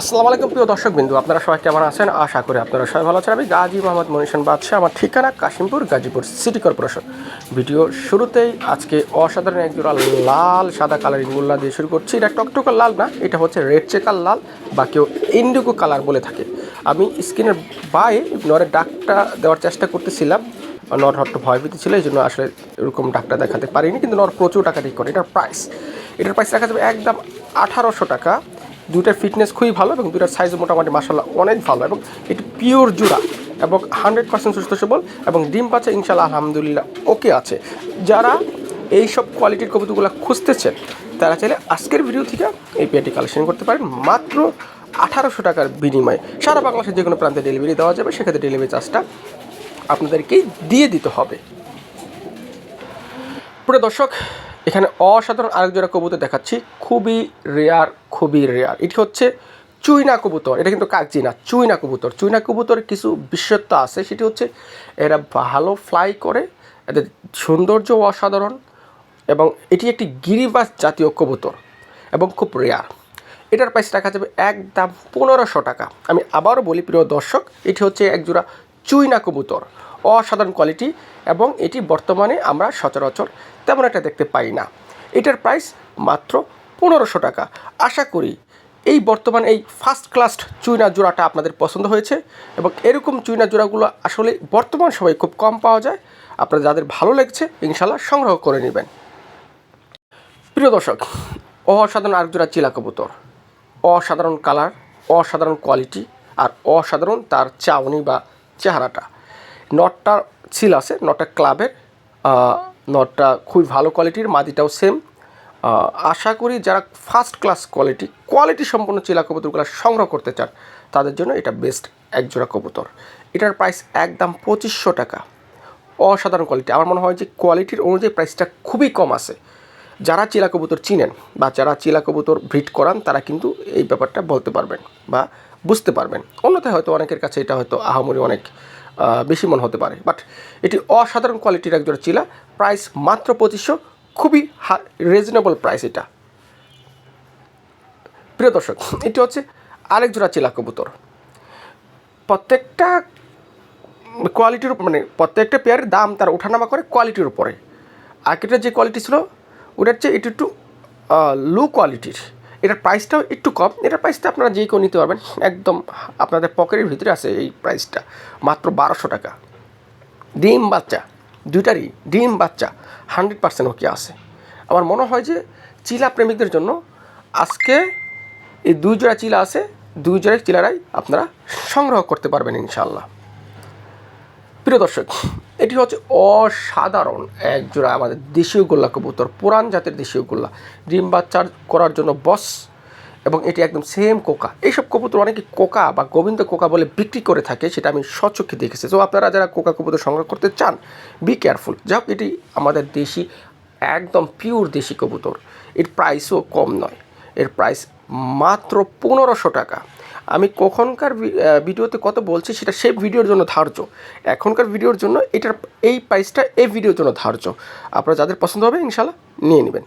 আসসালামু আলাইকুম প্রিয় দর্শক বিন্দু আপনারা সবাই কেমন আছেন? আশা করি আপনারা সবাই ভালো আছেন। আমি গাজী মোহাম্মদ মনীষণ বাদশাহ, আমার ঠিকানা Kashimpur, Gazipur city corporation. Video শুরুতেই আজকে অসাধারণ এক জোড়া লাল, সাদা কালারিং গোল্লা দিয়ে শুরু করছি। এটা টকটকা লাল না, এটা হচ্ছে রেড চেকার লাল বা কেউ ইন্ডিগো কালার বলে থাকে। আমি স্ক্রিনের বায়ে নরের ডাকটা দেওয়ার চেষ্টা করতেছিলাম। নর হট্ট ভয়ভীতি ছিল এই জন্য আসলে এরকম ডাকটা দেখাতে পারিনি, কিন্তু নর প্রচুর টাকা ঠিক করে। এটার প্রাইস এটার প্রাইস রাখা যাবে একদম আঠারোশো টাকা। দুইটার ফিটনেস খুবই ভালো এবং দুইটার সাইজ মোটামুটি মাসাল্লাহ অনেক ভালো এবং এটি পিওর জোড়া এবং হান্ড্রেড পার্সেন্ট সুস্থ সবল এবং ডিম পাচ্ছে ইনশাল্লাহ আলহামদুলিল্লাহ ওকে আছে। যারা এই সব কোয়ালিটির কবুতরগুলো খুঁজতেছেন, তারা চাইলে আজকের ভিডিও থেকে এই পেয়ারটি কালেকশন করতে পারেন। মাত্র আঠারোশো টাকার বিনিময়ে সারা বাংলাদেশের যে কোনো প্রান্তে ডেলিভারি দেওয়া যাবে। সেক্ষেত্রে ডেলিভারি চার্জটা আপনাদেরকেই দিয়ে দিতে হবে। প্রিয় দর্শক এখানে অসাধারণ আরেক জোড়া কবুতর দেখাচ্ছি। খুবই রেয়ার খুবই রেয়ার এটি হচ্ছে চুইনা কবুতর। এটা কিন্তু কাগজি না, চুইনা কবুতর। চুইনা কবুতর কিছু বিশেষত্ব আছে। সেটি হচ্ছে এরা ভালো ফ্লাই করে, এদের সৌন্দর্য অসাধারণ এবং এটি একটি গিরিবাস জাতীয় কবুতর এবং খুব রেয়ার এটার প্রাইস রাখা যাবে একদম পনেরোশো টাকা। আমি আবারও বলি, প্রিয় দর্শক, এটি হচ্ছে একজোড়া চুইনা কবুতর। অসাধারণ কোয়ালিটি এবং এটি বর্তমানে আমরা সচরাচর তেমন একটা দেখতে পাই না। এটার প্রাইস মাত্র পনেরোশো টাকা। আশা করি এই বর্তমান এই ফার্স্ট ক্লাস চুইনা জোড়াটা আপনাদের পছন্দ হয়েছে এবং এরকম চুইনা জোড়াগুলো আসলে বর্তমান সময়ে খুব কম পাওয়া যায়। আপনারা যাদের ভালো লাগছে ইনশাল্লাহ সংগ্রহ করে নেবেন। প্রিয় দর্শক, অসাধারণ আরেক জোড়া চিলা কবুতর। অসাধারণ কালার অসাধারণ কোয়ালিটি আর অসাধারণ তার চাউনি বা চেহারাটা। নটটা ছিল আছে, নটটা ক্লাবের নটটা খুবই ভালো কোয়ালিটির মাদিটাও সেম আশা করি যারা ফার্স্ট ক্লাস কোয়ালিটি কোয়ালিটি সম্পন্ন চিলা কবুতরগুলো সংগ্রহ করতে চান, তাদের জন্য এটা বেস্ট এক জোড়া কবুতর। এটার প্রাইস একদম পঁচিশশো টাকা। অসাধারণ কোয়ালিটি আমার মনে হয় যে কোয়ালিটির অনুযায়ী প্রাইসটা খুবই কম আছে। যারা চিলা কবুতর চিনেন বা যারা চিলা কবুতর ব্রিড করান, তারা কিন্তু এই ব্যাপারটা বলতে পারবেন বা বুঝতে পারবেন। অন্যথায় হয়তো অনেকের কাছে এটা হয়তো আহামরি অনেক বেশি মনে হতে পারে। বাট এটি অসাধারণ কোয়ালিটির একজন চিলা। প্রাইস মাত্র পঁচিশশো। খুবই হা রিজনেবল প্রাইস এটা। প্রিয় দর্শক, এটি হচ্ছে আরেক জোড়া চিলা কবুতর। প্রত্যেকটা কোয়ালিটির উপর মানে প্রত্যেকটা পেয়ারের দাম তার ওঠানামা করে কোয়ালিটির উপরে। আগেটার যে কোয়ালিটি ছিল, ওটার চেয়ে একটু একটু লো কোয়ালিটির এটার প্রাইসটাও একটু কম। এটার প্রাইসটা আপনারা যে কেউ নিতে পারবেন, একদম আপনাদের পকেটের ভিতরে আছে এই প্রাইসটা মাত্র বারোশো টাকা। ডিম বাচ্চা, দুইটারই ডিম বাচ্চা হান্ড্রেড পার্সেন্ট ওকে আছে। আমার মনে হয় যে চিলা প্রেমিকদের জন্য আজকে এই দুই জোড়া চিলা আছে, দুই জোড়া চিলারাই আপনারা সংগ্রহ করতে পারবেন ইনশাল্লাহ প্রিয় দর্শক এটি হচ্ছে অসাধারণ এক জোড়া আমাদের দেশীয় গোল্লা কবুতর, পুরান জাতের দেশীয় গোল্লা। ডিম বাচ্চার করার জন্য বস, এবং এটি একদম সেম কোকা। এইসব কবুতর অনেকে কোকা বা গোবিন্দ কোকা বলে বিক্রি করে থাকে, সেটা আমি সচক্ষে দেখেছি। তো আপনারা যারা কোকা কবুতর সংগ্রহ করতে চান বি কেয়ারফুল যাই হোক, এটি আমাদের দেশি, একদম পিওর দেশি কবুতর। এর প্রাইসও কম নয়। এর প্রাইস মাত্র পনেরোশো টাকা। আমি কখনকার ভিডিওতে কত বলছি সেটা সেই ভিডিওর জন্য ধার্য। এখনকার ভিডিওর জন্য এটার, এই প্রাইসটা এই ভিডিওর জন্য ধার্য। আপনারা যাদের পছন্দ হবে ইনশাল্লাহ নিয়ে নেবেন।